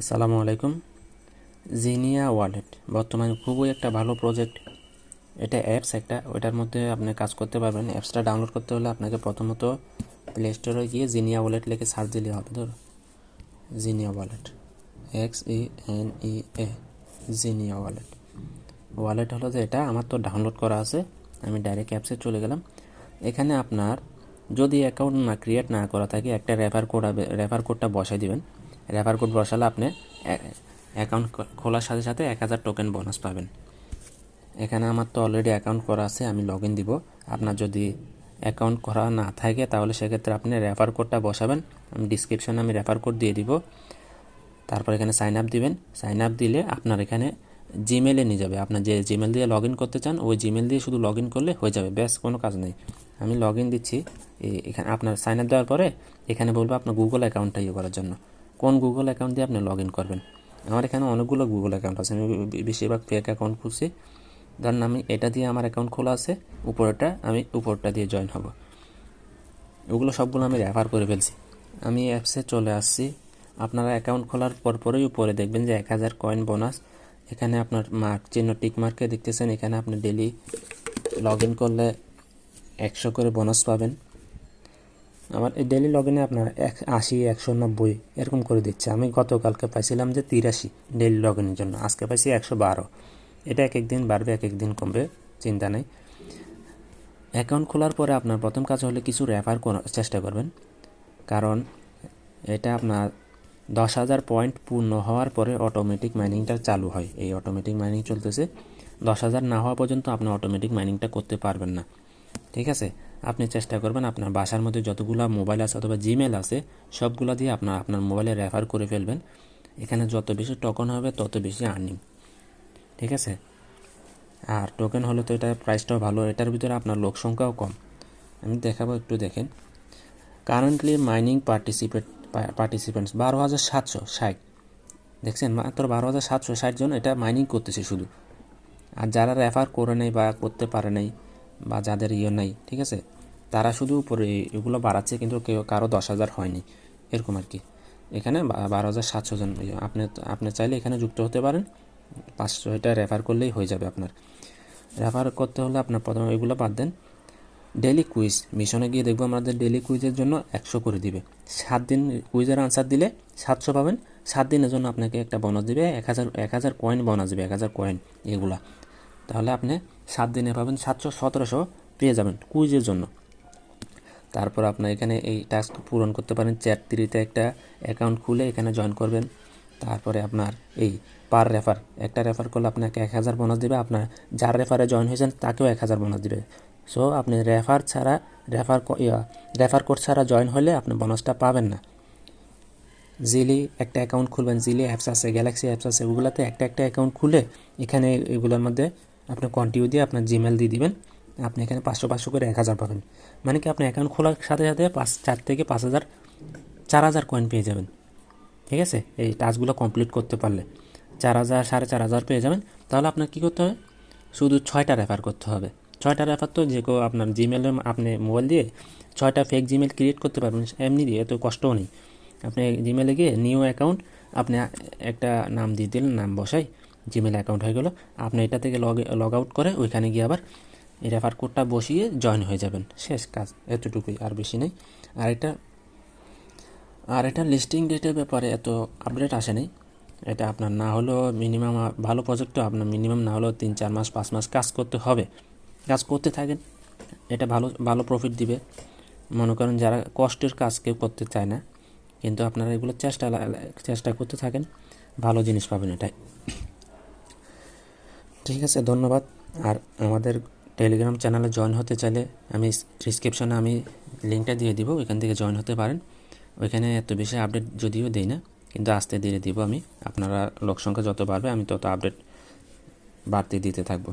আসসালামু আলাইকুম। Xenia wallet. বর্তমানে খুবই একটা ভালো প্রজেক্ট এটা অ্যাপস একটা, ওইটার মধ্যে আপনি কাজ করতে পারবেন। অ্যাপসটা ডাউনলোড করতে হলে আপনাকে প্রথমত প্লে স্টোরে গিয়ে জিনিয়া ওয়ালেট লিখে সার্চ দিলে হবে, ধরো। Xenia wallet. X E N E A Xenia wallet. Wallet হলো যে এটা, আমার তো ডাউনলোড করা আছে। আমি ডাইরেক্ট অ্যাপসে চলে গেলাম। এখানে আপনার যদি অ্যাকাউন্ট না ক্রিয়েট না করা থাকে, একটা রেফার কোড রেফার কোডটা বসাই দিবেন। রেফার কোড বসালে আপনি অ্যাকাউন্ট খোলার সাথে সাথে এক হাজার টোকেন বোনাস পাবেন। এখানে আমার তো অলরেডি অ্যাকাউন্ট করা আছে, আমি লগ ইন দিব। আপনার যদি অ্যাকাউন্ট করা না থাকে, তাহলে সেক্ষেত্রে আপনি রেফার কোডটা বসাবেন। আমি ডিসক্রিপশনে আমি রেফার কোড দিয়ে দিব। তারপর এখানে সাইন আপ দিবেন। সাইন আপ দিলে আপনার এখানে জিমেলে নিয়ে যাবে। আপনার যে জিমেল দিয়ে লগ করতে চান, ওই জিমেল দিয়ে শুধু লগ করলে হয়ে যাবে। ব্যাস, কোনো কাজ নেই। আমি লগ দিচ্ছি। এখানে আপনার সাইন আপ দেওয়ার পরে এখানে বলব আপনার গুগল অ্যাকাউন্টটা ইয়ে করার জন্য। কোন গুগল অ্যাকাউন্ট দিয়ে আপনি লগ ইন করবেন? আমার এখানে অনেকগুলো গুগল অ্যাকাউন্ট আছে। আমি বেশিরভাগ ফেক অ্যাকাউন্ট খুলছি। ধরেন আমি এটা দিয়ে আমার অ্যাকাউন্ট খোলা আছে। উপরটা আমি উপরটা দিয়ে জয়েন হব। ওগুলো সবগুলো আমি রেফার করে ফেলছি। আমি অ্যাপসে চলে আসছি। আপনারা অ্যাকাউন্ট খোলার পর পরেই উপরে দেখবেন যে এক হাজার কয়েন বোনাস এখানে আপনার মার্ক চিহ্ন টিক মার্কে দেখতেছেন। এখানে আপনি ডেলি লগ ইন করলে একশো করে বোনাস পাবেন। আমার এই ডেলি লগ ইনে আপনার এক আশি, একশো, নব্বই এরকম করে দিচ্ছে। আমি গতকালকে পাইছিলাম যে তিরাশি ডেলি লগ ইনের জন্য। আজকে পাইছি একশো বারো। এটা এক এক দিন বাড়বে, এক এক দিন কমবে, চিন্তা নেই। অ্যাকাউন্ট খোলার পরে আপনার প্রথম কাজ হলে কিছু রেফার করার চেষ্টা করবেন। কারণ এটা আপনার দশ হাজার পয়েন্ট পূর্ণ হওয়ার পরে অটোমেটিক মাইনিংটা চালু হয়। এই অটোমেটিক মাইনিং চলতেছে। দশ হাজার না হওয়া পর্যন্ত আপনি অটোমেটিক মাইনিংটা করতে পারবেন না। ঠিক আছে? আপনি চেষ্টা করবেন আপনার বাসার মধ্যে যতগুলো মোবাইল আছে অথবা জিমেল আছে, সবগুলো দিয়ে আপনার আপনার মোবাইলে রেফার করে ফেলবেন। এখানে যত বেশি টোকন হবে, তত বেশি আর্নিং ঠিক আছে? আর টোকেন হলে তো এটা প্রাইসটাও ভালো, এটার ভিতরে আপনার লোক সংখ্যাও কম। আমি দেখাবো, একটু দেখেন। কারেন্টলি মাইনিং পার্টিসিপেট পার্টিসিপেন্টস বারো হাজার সাতশো ষাট। দেখছেন? মাত্র বারো হাজার সাতশো ষাট জন এটা মাইনিং করতেছে শুধু। আর যারা রেফার করে নেই বা করতে পারে নাই বা যাদের ইয়ে নাই, ঠিক আছে? তারা শুধু উপরে এগুলো বাড়াচ্ছে, কিন্তু কেউ, কারও দশ হাজার হয়নি, এরকম আর কি। এখানে বারো হাজার সাতশো জন আপনি আপনি চাইলে এখানে যুক্ত হতে পারেন, পাঁচশো এটা রেফার করলেই হয়ে যাবে আপনার। রেফার করতে হলে আপনার প্রথমে এগুলো বাদ দেন। ডেলি কুইজ মিশনে গিয়ে দেখব আমাদের ডেলি কুইজের জন্য একশো করে দিবে। সাত দিন কুইজের আনসার দিলে সাতশো পাবেন। সাত দিনের জন্য আপনাকে একটা বোনাস দিবে, এক হাজার এক হাজার কয়েন বোনাস দেবে, এক হাজার কয়েন এগুলা। তাহলে আপনি সাত দিনে পাবেন সাতশো, সতেরোশো পেয়ে যাবেন কুইজের জন্য। তারপর আপনার এখানে এই টাস্ক পূরণ করতে পারেন। চ্যাট থ্রিতে একটা অ্যাকাউন্ট খুলে এখানে জয়েন করবেন। তারপরে আপনার এই পার রেফার, একটা রেফার করলে আপনাকে এক হাজার বোনাস দেবে। আপনার যার রেফারে জয়েন হয়েছেন, তাকেও এক হাজার বোনাস দেবে। সো, আপনি রেফার ছাড়া, রেফার রেফার কোড ছাড়া জয়েন হলে আপনি বোনাসটা পাবেন না। জিলি একটা অ্যাকাউন্ট খুলবেন। জিলি অ্যাপস আছে গ্যালাক্সি অ্যাপস আছে, ওগুলোতে একটা একটা অ্যাকাউন্ট খুলে এখানে এগুলোর মধ্যে আপনি কন্টিনিউ দিয়ে আপনার জিমেল দিয়ে দিবেন। আপনি এখানে পাঁচশো পাঁচশো করে এক হাজার পাবেন। মানে কি আপনি অ্যাকাউন্ট খোলার সাথে সাথে পাঁচ, চার থেকে পাঁচ হাজার, চার হাজার কয়েন পেয়ে যাবেন। ঠিক আছে? এই টাস্কগুলো কমপ্লিট করতে পারলে। চার হাজার, সাড়ে চার হাজার পেয়ে যাবেন। তাহলে আপনার কী করতে হবে? শুধু ছয়টা রেফার করতে হবে। ছয়টা রেফার তো যে কেউ আপনার জিমেলে আপনি মোবাইল দিয়ে ছয়টা ফেক জিমেল ক্রিয়েট করতে পারবেন, এমনি দিয়ে এত কষ্টও নেই। আপনি জিমেলে গিয়ে নিউ অ্যাকাউন্ট আপনি একটা নাম দিয়ে দিলেন, নাম বসাই জিমেল অ্যাকাউন্ট হয়ে গেলো। আপনি এটা থেকে লগ লগ আউট করে ওইখানে গিয়ে আবার এই রেফার কোডটা বসিয়ে জয়েন হয়ে যাবেন। শেষ কাজ, এতটুকুই, আর বেশি নেই। আর এটা আর এটা লিস্টিং ডেটের ব্যাপারে এত আপডেট আসেনি এটা আপনার না হলেও মিনিমাম ভালো প্রজেক্ট তো আপনার মিনিমাম না হলেও তিন, চার মাস, পাঁচ মাস কাজ করতে হবে। কাজ করতে থাকেন, এটা ভালো ভালো প্রফিট দিবে। মনে করেন যারা কষ্টের কাজ কেউ করতে চায় না, কিন্তু আপনারা এগুলো চেষ্টা চেষ্টা করতে থাকেন, ভালো জিনিস পাবেন এটাই। ঠিক আছে, ধন্যবাদ। আর আমাদের টেলিগ্রাম চ্যানেলে জয়েন হতে চাইলে আমি ডিসক্রিপশনে আমি লিঙ্কটা দিয়ে দিব, ওইখান থেকে জয়েন হতে পারেন। ওইখানে এত বেশি আপডেট যদিও দিই না, কিন্তু আস্তে ধীরে দিব আমি। আপনারা লোক সংখ্যা যত বাড়বে, আমি তত আপডেট বাড়তে দিতে থাকব।